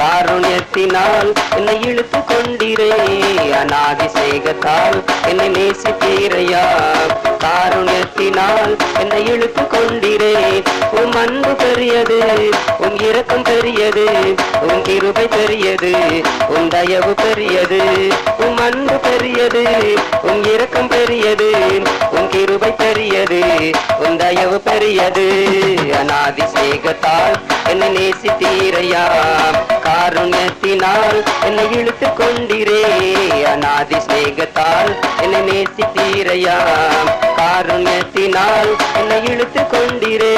காருண்யத்தினால் என்னை இழுத்து கொண்டிரே. அநாதி என்னை நேசித்தீரையா காருண்யத்தினால் என்னை இழுத்து கொண்டிரே. உம் அன்பு பெரியது உம் இரக்கம் பெரியது உம் கிருபை பெரியது உம் தயவு பெரியது. உம் அன்பு பெரியது உம் இரக்கம் பெரியது உம் கிருபை பெரியது உம் தயவு பெரியது. அநாதி சேகத்தால் என்னை நேசித்தீரையா காருண்யத்தினால் என்னை இழுத்து கொண்டிரே. அநாதி சேகத்தால் என்னை நேசித்தீரையா காருண்யத்தினால் என்னை இழுத்து கொண்டிரே.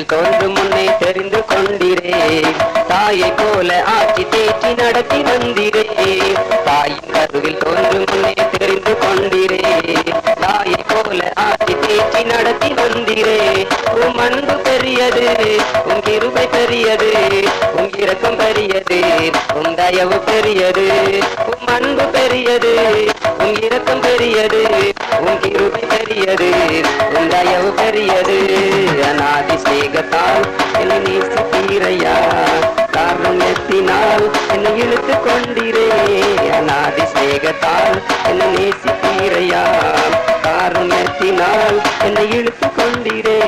தாயின் கொண்டு முன்னே தெரிந்து கொண்டிரே. தாயை போல ஆட்சி தேற்றி நடத்தி வந்திரே. தாயின் கருவில் கொண்டு முன்னே தெரிந்து கொண்டிரே. தாயை போல ஆட்சி தேற்றி நடத்தி வந்திரே. உம் அன்பு பெரியது உன் கிருபை பெரியது உன் இரக்கம் பெரியது உன் தயவு பெரியது உன் அன்பு பெரியது உன் இரக்கம் பெரியது உன் கிருபை பெரியது உன் தயவு பெரியது. அநாதி சேகத்தால் என்னை நேசித்தீரையா? காரணத்தினால் என்னை இழுத்து கொண்டிரே.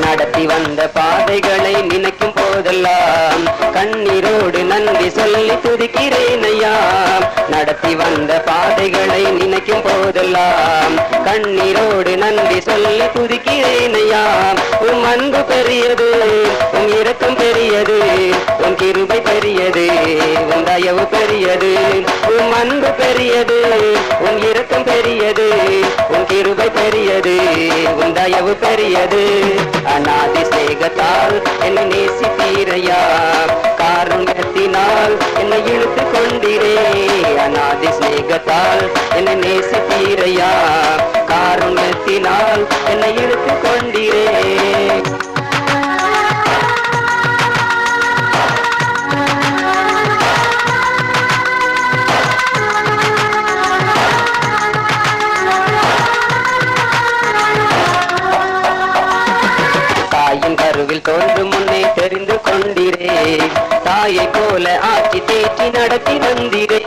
நடத்தி வந்த பாதைகளை நினைக்கும் வந்த பாதைகளை நினைக்கும் போதெல்லாம் கண்ணீரோடு நன்றி சொல்லி துதிக்கிறேன் ஐயா உம் அன்பு பெரியது உம் இரக்கம் பெரியது உன் கிருபை பெரியது உன் தயவு பெரியது. உன் அன்பு பெரியது உன் இரக்கம் பெரியது உன் கிருபை பெரியது உன் தயவு பெரியது. அநாதி சேகத்தால் என்னை நேசித்தீரையா. காருண்யத்தினால் என்னை இழுத்து கொண்டிரே அநாதி ஸ்நேகத்தால் என்னை நேசித்தீரையா. காருண்யத்தினால் என்னை தெரிந்து தாயை போல ஆட்சி தேற்றி நடத்தி வந்திரே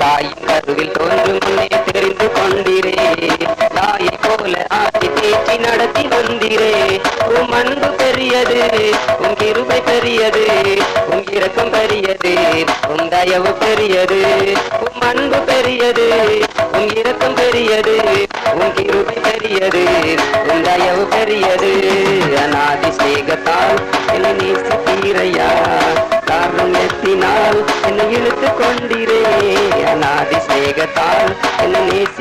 தாயின் கருவில் தோன்றும் முன்னே தெரிந்து கொண்டிரே. தாயை போல ஆட்சி தேற்றி நடத்தி வந்திரே உம் அன்பு பெரியது உம் கிருபை பெரியது உம் இரக்கம் பெரியது உம் தயவு பெரியது. உம் அன்பு பெரியது உம் இரக்கம் பெரியது உம் கிருபை பெரியது. உம் தயவு பெரியது. அநாதி சேகத்தால் என்னை நேசித்தீரையா? காரணத்தினால் என்னை இழுத்து கொண்டிரே. அநாதி சேகத்தால் என்னை நேசி